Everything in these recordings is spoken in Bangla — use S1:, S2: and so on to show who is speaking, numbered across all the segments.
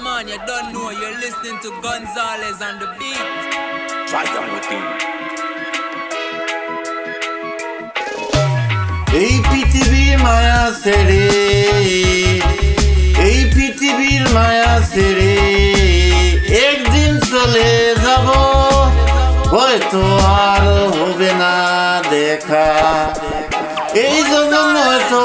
S1: Yeah, man, you don't know. You're listening to Gonzalez on the beat.
S2: Try them with him.
S3: এই পৃথিবীর মায়া ছেড়ে এই পৃথিবীর মায়া ছেড়ে একদিন চলে যাব হয়তো আর হবে না দেখা এই জন্য হয়তো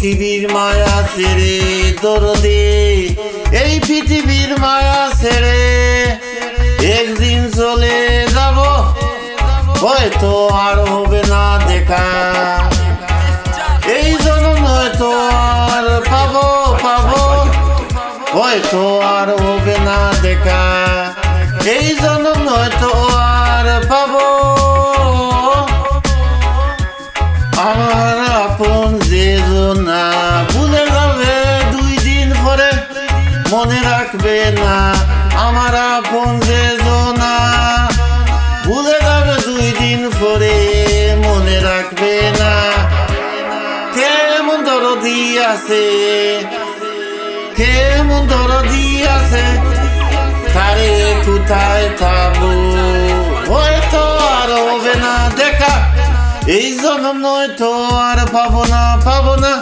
S3: পৃথিবীর মায়া ছেড়ে দরদে, এই পৃথিবীর মায়া ছেড়ে একদিন চলে যাব। হয়তো আর হবে না দেখা। এই জন্ম হয়তো আর পাবো পাবো। হয়তো আর হবে না দেখা। এই জন্ম হয়তো মনে রাখবে না, আমার আপন যে না ভুলে যাবে দুই দিন পরে, মনে রাখবে না। কেমন দরদি আছে, কেমন দরদি আছে, তারে কোথায় থাকব হয়তো আর হবে না, দেখা। এই জন্ম নয় তো আর পাবো না পাবো না।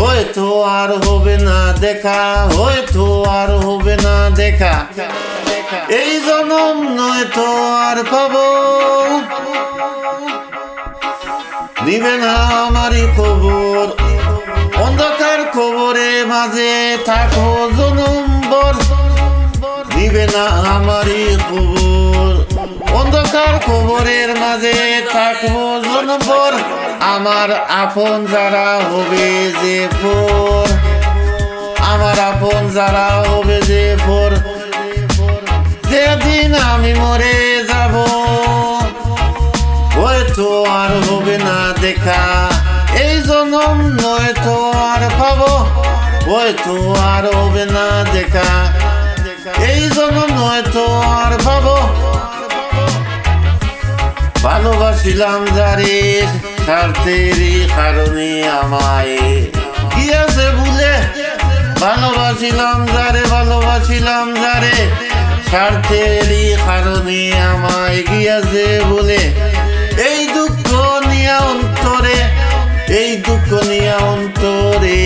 S3: হয়তো আর হবে না দেখা, হয়তো আর হবে না দেখা। এই জনম নয় তো আর পাবো। নিবে না আমারই খবর। অন্ধকার খবরে মাঝে থাকো জনম্বর। দিবে না আমারই খবর। অন্ধকার খবরের মাঝে থাকব জনম্বর আমার আপন যারা হবে যে ফোর আমার আপন যারা হবে যে ফোর যেদিন আমি মরে যাব, হয়তো আর হবে না দেখা। এই জনম নয়তো আর পাবো, হয়তো আর হবে না দেখা। এই জনম নয়তো আর পাবো। ভালোবাসিলাম যারে স্বার্থেরই কারণে আমায়। গিয়েছে ভুলে ভালোবাসিলাম যারে ভালোবাসিলাম যারে স্বার্থেরই কারণে আমায়। গিয়েছে ভুলে এই দুঃখ নিয়ে অন্তরে, এই দুঃখ নিয়ে অন্তরে।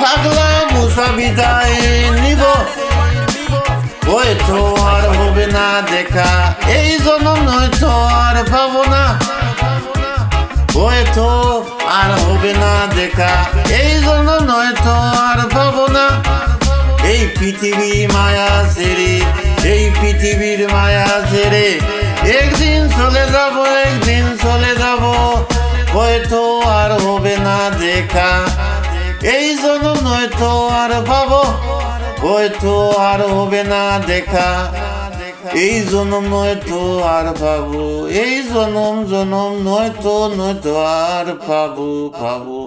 S3: পাগলা মুসা বিদায় নিব। হবে না দেখা, এই জন্ম নয়তো আর পাবো না হয়তো আর হবে না দেখা, এই জন্য নয়তো আর পাবো না এই পৃথিবী মায়া ছেড়ে, এই পৃথিবীর মায়া ছেড়ে, একদিন চলে যাব, একদিন চলে যাব। হয়তো আর হবে না দেখা, এই জন্য নয়তো আর পাবো হয়তো আর হবে না দেখা। এই জনম নয়তো আর পাবো এই জনম জনম নয়তো নয়তো আর পাবো পাবো